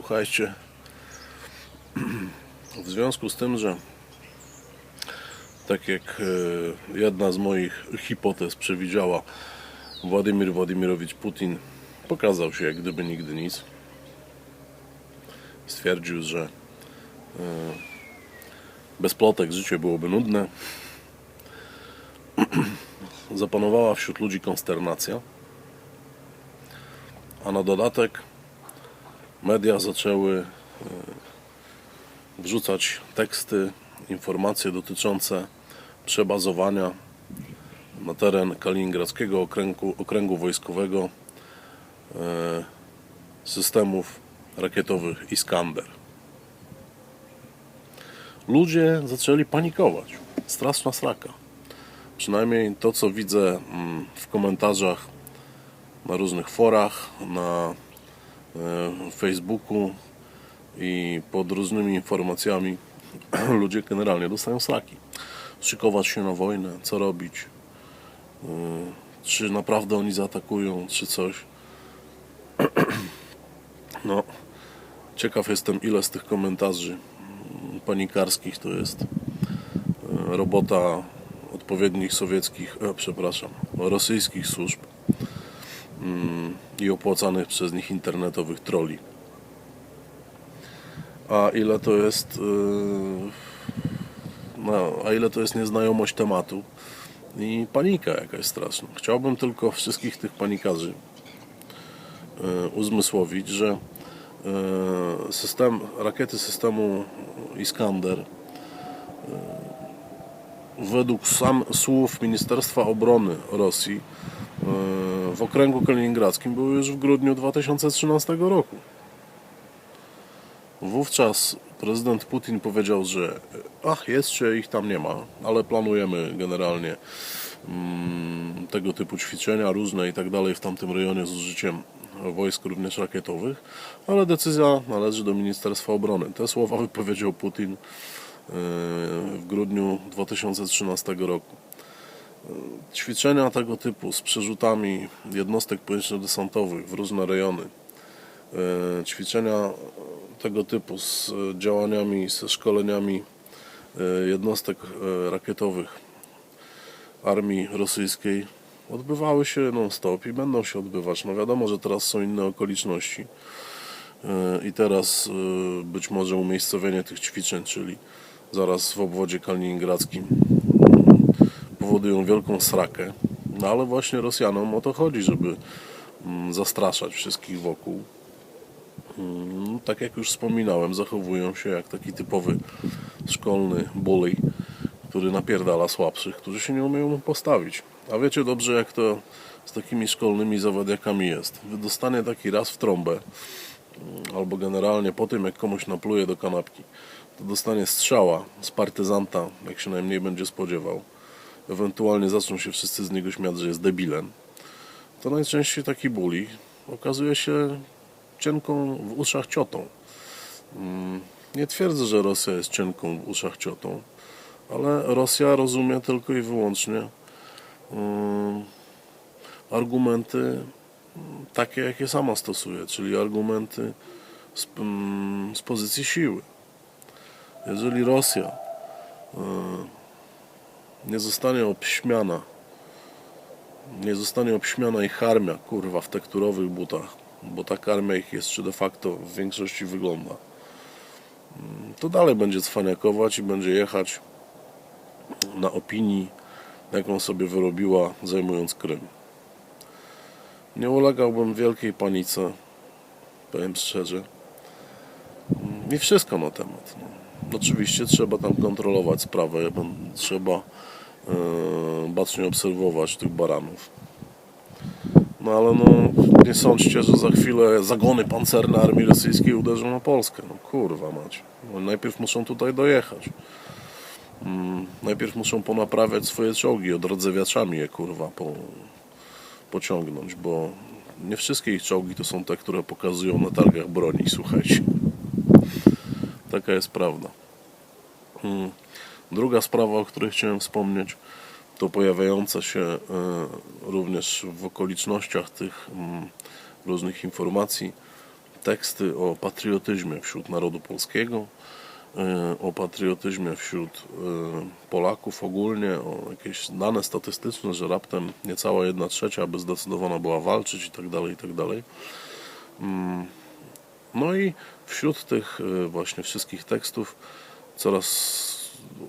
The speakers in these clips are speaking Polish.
Słuchajcie, w związku z tym, że tak jak e, jedna z moich hipotez przewidziała, Władimir Władimirowicz Putin pokazał się jak gdyby nigdy nic. Stwierdził, że e, bez plotek życie byłoby nudne. Zapanowała wśród ludzi konsternacja, a na dodatek media zaczęły e, wrzucać teksty, informacje dotyczące przebazowania na teren kaliningradzkiego okręgu, okręgu wojskowego e, systemów rakietowych Iskander. Ludzie zaczęli panikować. Straszna sraka. Przynajmniej to, co widzę mm, w komentarzach na różnych forach, na Facebooku i pod różnymi informacjami ludzie generalnie dostają sraki. Szykować się na wojnę, co robić, e, czy naprawdę oni zaatakują, czy coś. No, ciekaw jestem, ile z tych komentarzy mm, panikarskich to jest e, robota odpowiednich sowieckich, e, przepraszam, rosyjskich służb i opłacanych przez nich internetowych troli. A ile to jest yy, no, a ile to jest nieznajomość tematu i panika jakaś straszna. Chciałbym tylko wszystkich tych panikarzy yy, uzmysłowić, że yy, system, rakiety systemu Iskander według sam słów Ministerstwa Obrony Rosji w okręgu kaliningradzkim były już w grudniu 2013 roku. Wówczas prezydent Putin powiedział, że ach, jeszcze ich tam nie ma, ale planujemy generalnie mm, tego typu ćwiczenia różne i tak dalej w tamtym rejonie z użyciem wojsk również rakietowych, ale decyzja należy do Ministerstwa Obrony. Te słowa wypowiedział Putin yy, w grudniu 2013 roku. Ćwiczenia tego typu z przerzutami jednostek powietrzno-desantowych w różne rejony, yy, ćwiczenia tego typu z e, działaniami, ze szkoleniami e, jednostek e, rakietowych armii rosyjskiej odbywały się non-stop i będą się odbywać. No wiadomo, że teraz są inne okoliczności i teraz być może umiejscowienie tych ćwiczeń, czyli zaraz w obwodzie kaliningradzkim powodują wielką srakę. No ale właśnie Rosjanom o to chodzi, żeby mm, zastraszać wszystkich wokół. Mm, tak jak już wspominałem, zachowują się jak taki typowy szkolny bully, który napierdala słabszych, którzy się nie umieją mu postawić. A wiecie dobrze, jak to z takimi szkolnymi zawadiakami jest. Wydostanie taki raz w trąbę, mm, albo generalnie po tym, jak komuś napluje do kanapki, to dostanie strzała z partyzanta, jak się najmniej będzie spodziewał. Ewentualnie zaczną się wszyscy z niego śmiać, że jest debilem. To najczęściej taki bully okazuje się cienką w uszach ciotą. Mm, Nie twierdzę, że Rosja jest cienką w uszach ciotą, ale Rosja rozumie tylko i wyłącznie mm, argumenty mm, takie, jakie sama stosuje, czyli argumenty z, z pozycji siły. Jeżeli Rosja y, nie zostanie obśmiana, nie zostanie obśmiana ich armia, kurwa, w tekturowych butach, bo tak armia ich jest, czy de facto w większości wygląda, mm, to dalej będzie cwaniakować i będzie jechać na opinii, jaką sobie wyrobiła, zajmując Krym. Nie ulegałbym wielkiej panice, powiem szczerze. Mm, I wszystko na temat. No. Oczywiście trzeba tam kontrolować sprawę, trzeba e, bacznie obserwować tych baranów. No ale no, nie sądźcie, że za chwilę zagony pancerne armii rosyjskiej uderzą na Polskę. No kurwa mać. No, najpierw muszą tutaj dojechać. Mm, najpierw muszą ponaprawiać swoje czołgi, odrodzewiaczami je kurwa po, pociągnąć, bo nie wszystkie ich czołgi to są te, które pokazują na targach broni, słuchajcie. Taka jest prawda. Mm. Druga sprawa, o której chciałem wspomnieć, to pojawiające się e, również w okolicznościach tych mm, różnych informacji teksty o patriotyzmie wśród narodu polskiego, e, o patriotyzmie wśród e, Polaków ogólnie, o jakieś dane statystyczne, że raptem niecała jedna trzecia by zdecydowana była walczyć i tak dalej, i tak dalej. Mm. No i wśród tych właśnie wszystkich tekstów coraz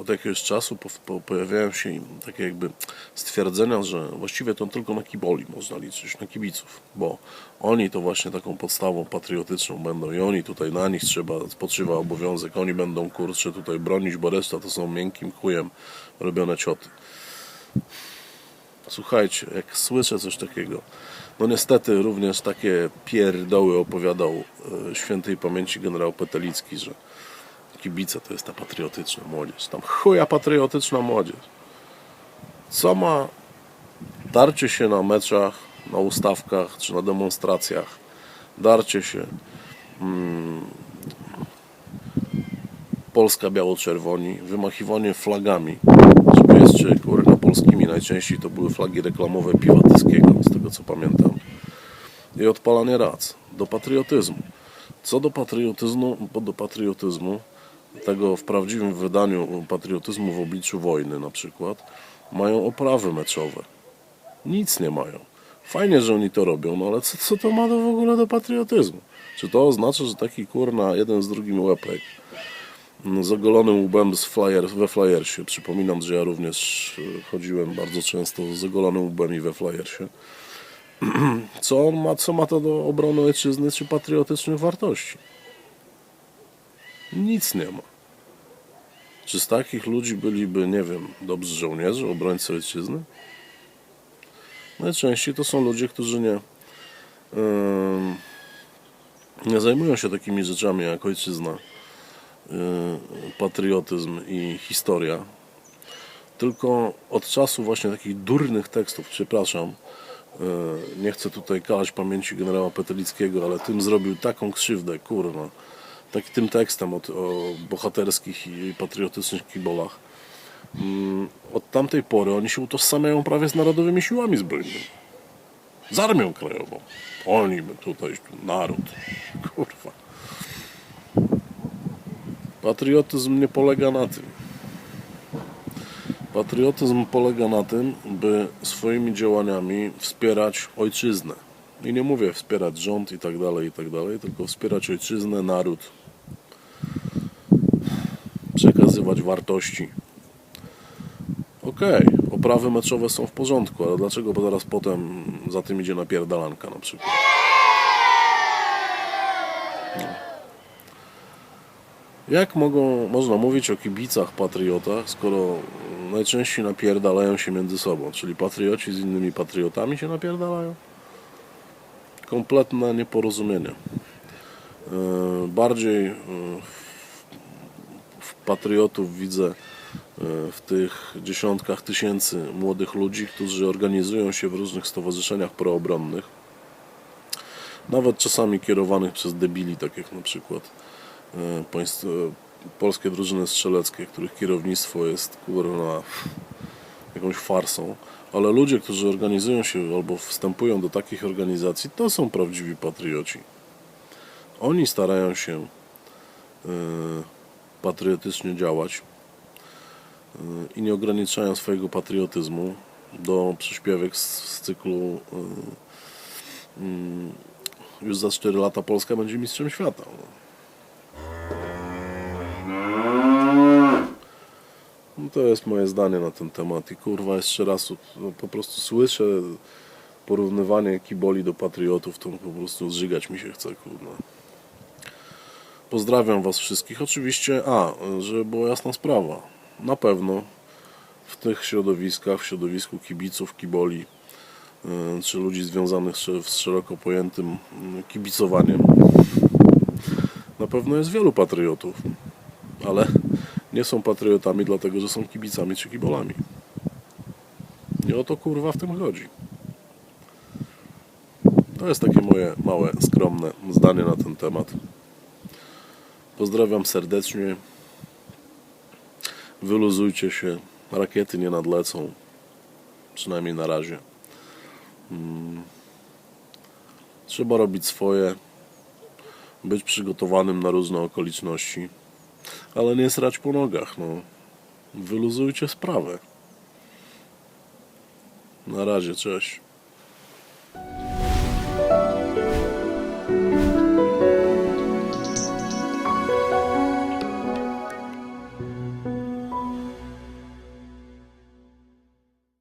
od jakiegoś czasu po, po, pojawiają się takie jakby stwierdzenia, że właściwie to tylko na kiboli można liczyć, na kibiców, bo oni to właśnie taką podstawą patriotyczną będą i oni tutaj na nich trzeba, spoczywa obowiązek, oni będą kurczę tutaj bronić, bo reszta to są miękkim chujem robione cioty. Słuchajcie, jak słyszę coś takiego, no niestety również takie pierdoły opowiadał e, świętej pamięci generał Petelicki, że kibice to jest ta patriotyczna młodzież. Tam chuja patriotyczna młodzież. Co ma darcie się na meczach, na ustawkach czy na demonstracjach, darcie się mm, Polska biało-czerwoni, wymachiwanie flagami, żeby jeszcze kurwa polskimi najczęściej to były flagi reklamowe Piwatyskiego, z tego co pamiętam. I odpalanie rac do patriotyzmu. Co do patriotyzmu, do patriotyzmu, tego w prawdziwym wydaniu patriotyzmu w obliczu wojny na przykład, mają oprawy meczowe. Nic nie mają. Fajnie, że oni to robią, no ale co, co to ma do, w ogóle do patriotyzmu? Czy to oznacza, że taki kurna jeden z drugim łepek mm, z ogolonym łbem z flyer, we flyersie, przypominam, że ja również e, chodziłem bardzo często z ogolonym łbem i we flyersie, co ma, co ma to do obrony ojczyzny czy patriotycznych wartości? Nic nie ma. Czy z takich ludzi byliby, nie wiem, dobrzy żołnierze, obrońcy ojczyzny? Najczęściej to są ludzie, którzy nie, em, nie zajmują się takimi rzeczami jak ojczyzna, y, patriotyzm i historia. Tylko od czasu właśnie takich durnych tekstów, przepraszam, y, nie chcę tutaj kalać pamięci generała Petelickiego, ale tym zrobił taką krzywdę, kurwa tak, tym tekstem od, o bohaterskich i patriotycznych kibolach. Mm, Od tamtej pory oni się utożsamiają prawie z narodowymi siłami zbrojnymi. Z armią krajową. Oni tutaj, naród. Kurwa. Patriotyzm nie polega na tym. Patriotyzm polega na tym, by swoimi działaniami wspierać ojczyznę. I nie mówię wspierać rząd i tak dalej, i tak dalej, tylko wspierać ojczyznę, naród, przekazywać wartości. Okej, oprawy meczowe są w porządku, ale dlaczego bo zaraz potem za tym idzie napierdalanka na przykład? No. Jak mogą, można mówić o kibicach, patriotach, skoro najczęściej napierdalają się między sobą, czyli patrioci z innymi patriotami się napierdalają? Kompletne nieporozumienie. Yy, Bardziej w patriotów widzę e, w tych dziesiątkach tysięcy młodych ludzi, którzy organizują się w różnych stowarzyszeniach proobronnych, nawet czasami kierowanych przez debili, tak jak na przykład e, polskie drużyny strzeleckie, których kierownictwo jest kurwa jakąś farsą, ale ludzie, którzy organizują się albo wstępują do takich organizacji, to są prawdziwi patrioci. Oni starają się e, patriotycznie działać yy, i nie ograniczają swojego patriotyzmu do przyśpiewek z, z cyklu yy, yy, już za 4 lata Polska będzie mistrzem świata. No to jest moje zdanie na ten temat i kurwa jeszcze raz no, po prostu słyszę porównywanie kiboli do patriotów, to po prostu zżygać mi się chce, kurwa. Pozdrawiam Was wszystkich. Oczywiście, a, żeby była jasna sprawa, na pewno w tych środowiskach, w środowisku kibiców, kiboli, y, czy ludzi związanych z szeroko pojętym y, kibicowaniem, na pewno jest wielu patriotów, ale nie są patriotami dlatego, że są kibicami czy kibolami. I o to kurwa w tym chodzi. To jest takie moje małe, skromne zdanie na ten temat. Pozdrawiam serdecznie. Wyluzujcie się. Rakiety nie nadlecą. Przynajmniej na razie. Mm. Trzeba robić swoje. być przygotowanym na różne okoliczności, ale nie srać po nogach, no. Wyluzujcie sprawę. Na razie, cześć.